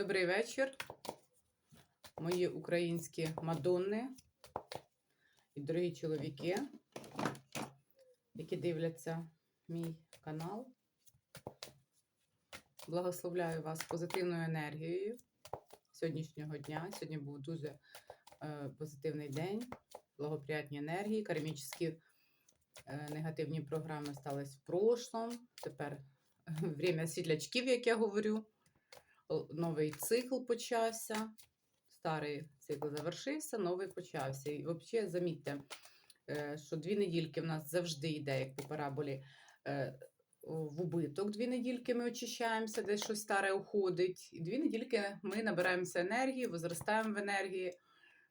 Добрий вечір, мої українські мадонни і дорогі чоловіки, які дивляться мій канал. Благословляю вас позитивною енергією сьогоднішнього дня. Сьогодні був дуже е, позитивний день, благоприятні енергії, кармічні е, негативні програми стались в прошлом. Тепер время світлячків, як я говорю. Новий цикл почався. Старий цикл завершився, новий почався. І взагалі, замітьте, е, що дві недільки в нас завжди йде, як по параболі, е, в убиток. Дві недільки ми очищаємося, десь щось старе уходить. І дві недільки ми набираємося енергії, возростаємо в енергії,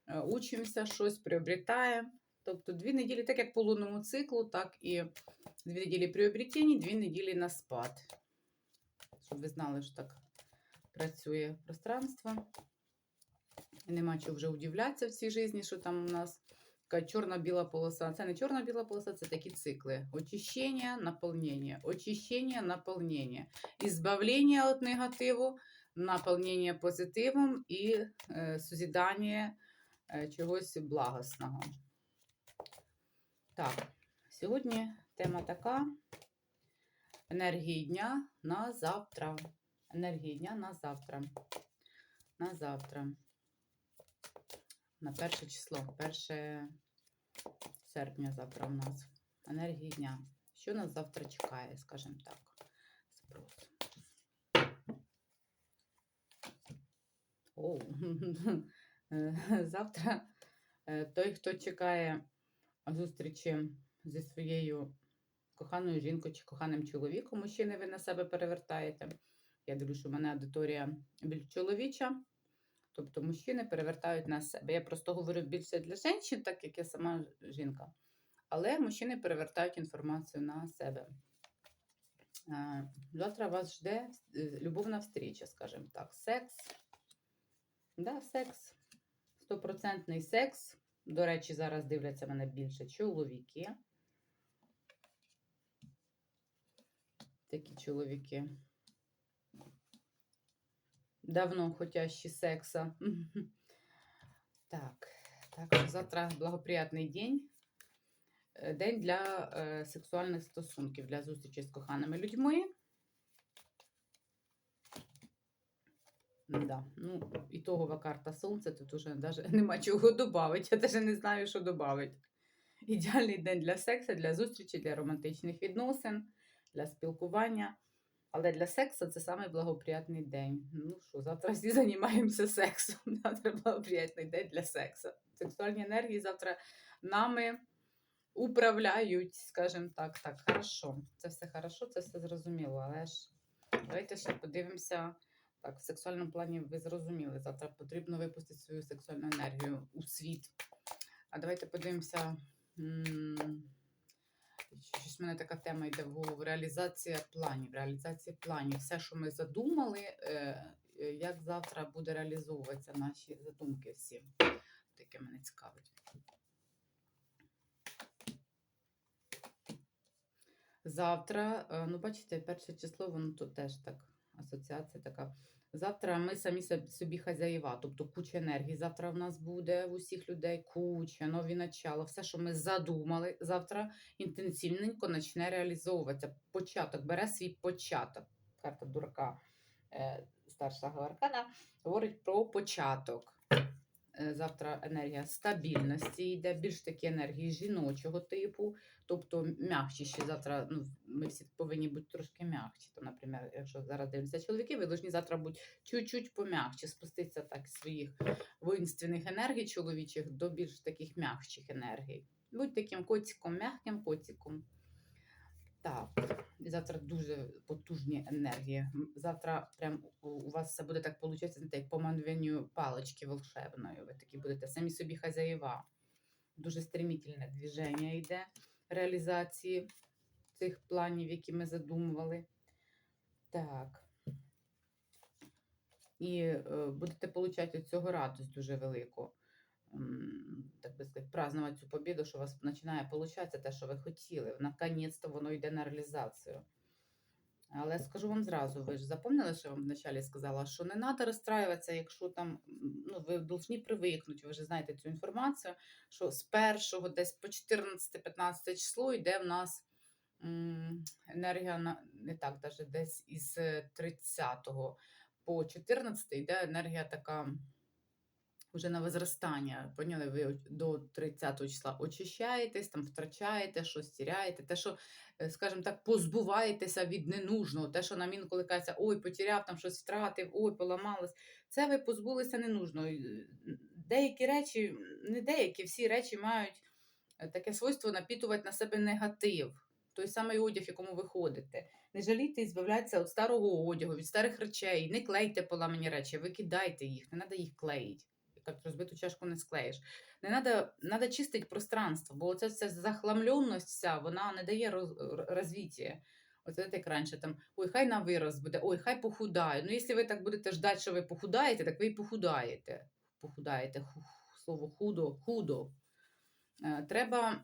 е, учимося, щось приобретаємо. Тобто дві неділі, так як по лунному циклу, так і дві неділі приобретень, дві неділі на спад. Щоб ви знали, що так працює пространство. Нема чого вже удивлятися в цій житті, що там у нас така чорна-біла полоса. Це не чорна-біла полоса, це такі цикли. Очищення, наповнення, очищення, наповнення, ізбавлення від негативу, наповнення позитивом і е, созідання е, чогось благосного. Так, сьогодні тема така: енергії дня на завтра. Енергії дня на завтра. На завтра. На перше число, 1 серпня завтра у нас. Енергії дня. Що нас завтра чекає, скажімо так. Запрос. Оу. Завтра е, той, хто чекає зустрічі зі своєю коханою жінкою чи коханим чоловіком, мужчини ви на себе перевертаєте. Я дивлюся, що в мене аудиторія більш чоловіча, тобто мужчини перевертають на себе. Я просто говорю більше для жінок, так як я сама жінка. Але мужчини перевертають інформацію на себе. Завтра вас жде е, любовна встріча, скажімо так. Секс. Да, секс. Стопроцентний секс. До речі, зараз дивляться мене більше чоловіки. Такі чоловіки давно хотящі секса. Так, так завтра благоприятний день. Е, День для е, сексуальних стосунків, для зустрічі з коханими людьми. Да. Ну, ітогова карта сонця, тут уже навіть нема чого додати. Я навіть не знаю, що додати. Ідеальний день для сексу, для зустрічі, для романтичних відносин, для спілкування. Але для сексу це самий благоприятний день. Ну що, завтра всі займаємося сексом. Завтра благоприятний день для сексу. Сексуальні енергії завтра нами управляють, скажімо так. Так, хорошо. Це все хорошо, це все зрозуміло. Але ж давайте ще подивимося. Так, в сексуальному плані ви зрозуміли. Завтра потрібно випустити свою сексуальну енергію у світ. А давайте подивимося. Щось в мене така тема йде в голову. Реалізація планів. Реалізація планів. Все, що ми задумали, е, е, як завтра буде реалізовуватися наші задумки всі. Таке мене цікавить. Завтра, е, ну, бачите, перше число, воно тут теж так, асоціація така. Завтра ми самі соб- собі хазяїва, тобто куча енергії. Завтра в нас буде в усіх людей куча, нові начала. Все, що ми задумали, завтра інтенсивненько почне реалізовуватися. Початок бере свій початок. Карта дурака е, старшого аркана говорить про початок. Е, Завтра енергія стабільності йде, більш такі енергії жіночого типу, тобто м'якшіші. Завтра ну, ми всі повинні бути трошки м'якші. То, наприклад, якщо зараз дивляться чоловіки, ви повинні завтра бути чуть-чуть пом'якші, спуститися так своїх воїнственних енергій чоловічих до більш таких м'якших енергій. Будь таким коциком, м'яким коциком. Так, завтра дуже потужні енергії. Завтра прям у- вас все буде так виходить, знаєте, як по мановенню палички волшебної. Ви такі будете самі собі хазяїва. Дуже стремительне движення йде реалізації цих планів, які ми задумували. Так. І е, будете отримати від цього радість дуже велику. Так би сказати, празднувати цю побіду, що у вас починає получатися те, що ви хотіли. Наконець-то воно йде на реалізацію. Але скажу вам зразу, ви ж запам'ятали, що я вам вначалі сказала, що не треба розстраюватися, якщо там ну, ви повинні привикнути, ви вже знаєте цю інформацію, що з першого десь по 14-15 число йде в нас енергія на не так, даже десь із е, 30 по 14 йде енергія така вже на возростання. Поняли, ви до 30 числа очищаєтесь, там втрачаєте, щось тіряєте, те, що, е, скажімо так, позбуваєтеся від ненужного, те, що нам інколи кажеться, ой, потеряв, там щось втратив, ой, поламалось. Це ви позбулися ненужного. Е, Деякі речі, не деякі, всі речі мають е, таке свойство напітувати на себе негатив. Той самий одяг, якому ви ходите. Не жалійте і збавляйтеся від старого одягу, від старих речей. Не клейте поламані речі, викидайте їх, не треба їх клеїти. Як розбиту чашку не склеїш. Не треба, треба чистити пространство, бо оця ця захламленість вся, вона не дає роз, розвіття. Оце як раніше там, ой, хай на вираз буде, ой, хай похудаю. Ну, якщо ви так будете ждати, що ви похудаєте, так ви і похудаєте. Похудаєте, Хух, слово худо, худо. Е, Треба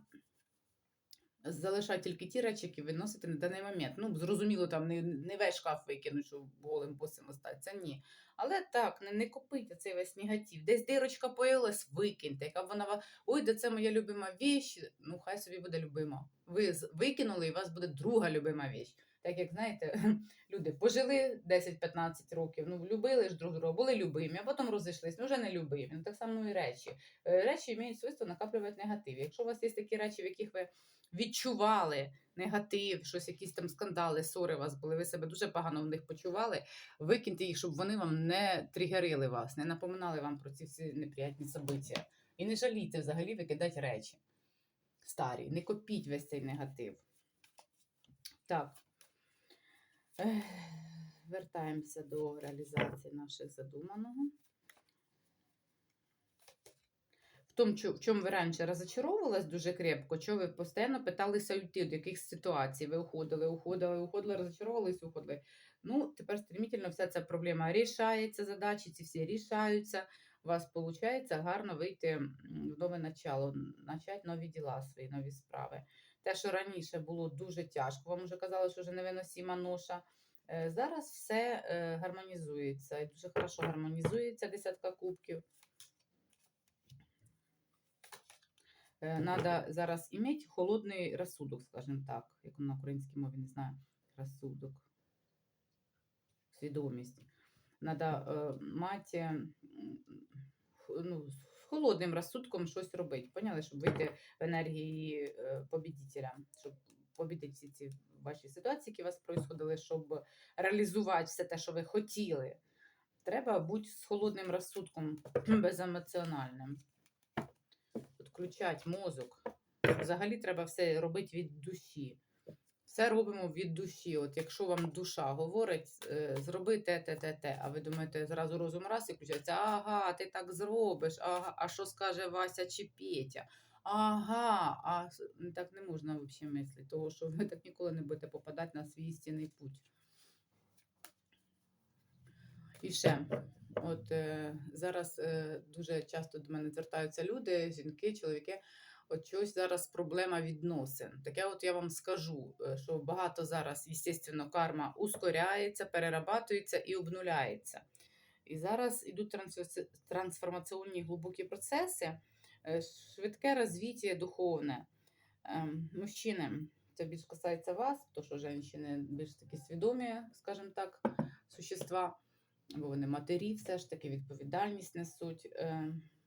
залишати тільки ті речі, які ви носите на даний момент. Ну, зрозуміло, там не, не весь шкаф викинуть, щоб голим босим остатися, ні. Але так, не, не копийте цей весь негатив. Десь дирочка появилась, викиньте. Яка вона ой, де це моя любима віч, ну хай собі буде любима. Ви викинули, і у вас буде друга любима віч. Так як знаєте, люди пожили 10-15 років, ну любили ж друг друга, були любимі, а потім розійшлись, ну вже не любимі. Ну так само і речі. Е, Речі мають свойство накоплювати негатив. Якщо у вас є такі речі, в яких ви відчували негатив, щось, якісь там скандали, ссори у вас були, ви себе дуже погано в них почували, викиньте їх, щоб вони вам не тригерили вас, не напоминали вам про ці всі неприятні события. І не жалійте взагалі викидати речі старі, не копіть весь цей негатив. Так. Вертаємося до реалізації наших задуманого. В тому, в чому ви раніше розочаровувалась дуже крепко, що ви постійно питалися уйти, до яких ситуацій ви уходили, уходили, уходили, розочаровувались, уходили. Ну, тепер стремительно вся ця проблема рішається, задачі ці всі рішаються. У вас виходить гарно вийти в нове начало, почати нові діла свої, нові справи. Те, що раніше було дуже тяжко, вам вже казали, що вже невиносима ноша. Е, Зараз все е, гармонізується і дуже хорошо гармонізується десятка кубків. Е, Надо зараз іметь холодний розсудок, скажімо так, як на українській мові не знаю, розсудок, свідомість. Надо мати ну, з холодним розсудком щось робити. Поняли, щоб вийти в енергії е, побідітеля, щоб побідити всі ці ваші ситуації, які у вас происходили, щоб реалізувати все те, що ви хотіли. Треба бути з холодним розсудком, беземоціональним. Включати мозок. Взагалі треба все робити від душі. Все робимо від душі. От якщо вам душа говорить, е, зроби те, те, те, те, а ви думаєте, зразу розум раз і включається, ага, ти так зробиш, ага, а що скаже Вася чи Петя? Ага, а так не можна взагалі мислити, тому що ви так ніколи не будете попадати на свій істинний путь. І ще, от е, зараз е, дуже часто до мене звертаються люди, жінки, чоловіки. От чогось зараз проблема відносин. Таке от я вам скажу, е, що багато зараз, звісно, карма ускоряється, перерабатується і обнуляється. І зараз трансфер- трансформаційні глибокі процеси, е, швидке розвиття духовне. Ем, Мужчини, це більш касається вас, тому що жінки більш такі свідомі, скажімо так, существа, бо вони матері, все ж таки відповідальність несуть.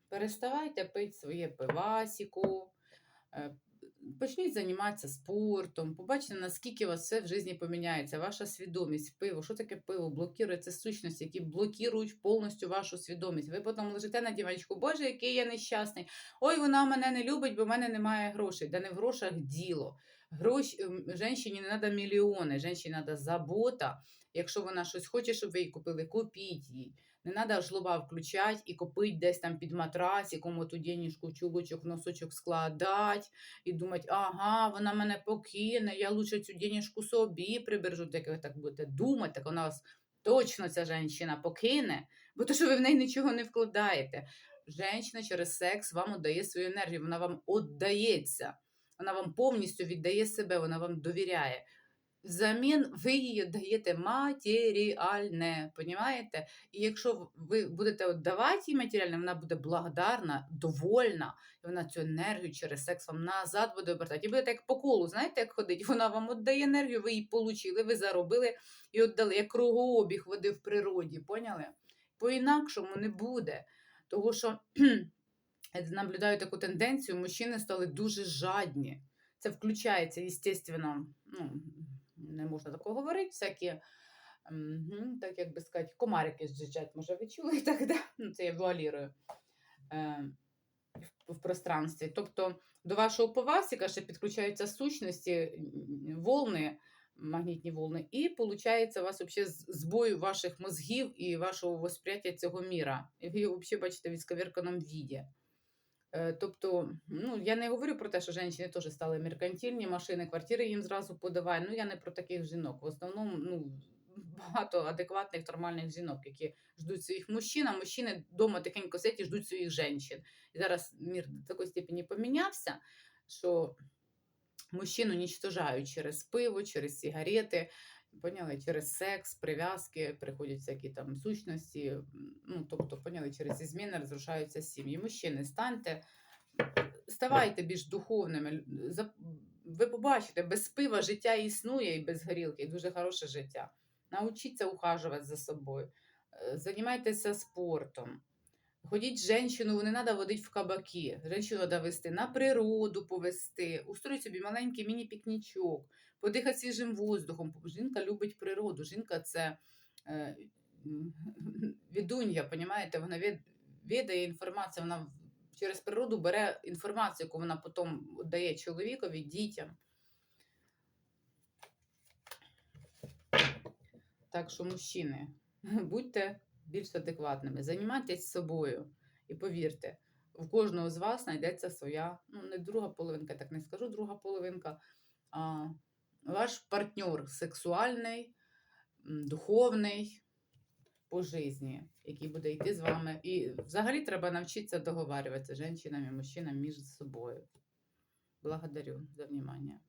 Переставайте пити своє пивасіку, е, почніть займатися спортом, побачите, наскільки у вас все в житті поміняється, ваша свідомість, пиво. Що таке пиво? Блокує це сущності, які блокують повністю вашу свідомість. Ви потім лежите на дівчинку, Боже, який я нещасний. Ой, вона мене не любить, бо в мене немає грошей. Да не в грошах діло. Гроші, женщині не треба мільйони, женщині треба забота. Якщо вона щось хоче, щоб ви їй купили, купіть їй. Не треба жлоба включати і купити десь там під матрас, якому ту денежку, чулочок, носочок складати і думати, ага, вона мене покине, я лучше цю денежку собі прибережу. Так ви так будете думати, так вона вас точно ця жінка покине, бо то, що ви в неї нічого не вкладаєте. Женщина через секс вам віддає свою енергію, вона вам віддається. Вона вам повністю віддає себе, вона вам довіряє. Взамін ви їй даєте матеріальне, понімаєте? І якщо ви будете давати їй матеріальне, вона буде благодарна, довольна, і вона цю енергію через секс вам назад буде обертати. І будете як по колу, знаєте, як ходить? Вона вам віддає енергію, ви її получили, ви заробили і віддали, як кругообіг води в природі, поняли? По-інакшому не буде. Того що я наблюдаю таку тенденцію, мужчини стали дуже жадні. Це включається, звісно, ну, не можна такого говорити, всякі, так як би сказати, комарики жужжать, може, ви чули так, да? ну, це я вуалірую е, в, пространстві. Тобто до вашого повасика ще підключаються сущності, волни, магнітні волни, і виходить у вас вообще з- збой ваших мозгів і вашого восприяття цього міра. І ви взагалі бачите в відсковірканому віді. Е, Тобто, ну я не говорю про те, що жінки теж стали меркантильні, машини, квартири їм зразу подавай. Ну я не про таких жінок. В основному ну, багато адекватних, нормальних жінок, які ждуть своїх мужчин, а мужчини вдома тихенько сидять і ждуть своїх жінок. І зараз мір до такої степені помінявся, що мужчин уничтожають через пиво, через сигарети. Поняли, через секс, прив'язки, приходять всякі там сущності. Ну, тобто, поняли, через ці зміни розрушаються сім'ї. Мужчини, станьте, ставайте більш духовними. Ви побачите, без пива життя існує і без горілки, і дуже хороше життя. Научіться ухажувати за собою, е, займайтеся спортом. Ходіть жінку, не треба водити в кабаки. Жінку треба вести на природу, повести, устроїть собі маленький міні-пікнічок, подихати свіжим воздухом. Жінка любить природу. Жінка це е, відунья, понімаєте? Вона від, відає інформацію, вона через природу бере інформацію, яку вона потім дає чоловікові, дітям. Так що, мужчини, будьте більш адекватними, займайтесь собою. І повірте, у кожного з вас знайдеться своя, ну не друга половинка, так не скажу друга половинка, а ваш партнер сексуальний, духовний по житті, який буде йти з вами. І взагалі треба навчитися договарюватися жінкам і мужчинам між собою. Благодарю за внимание.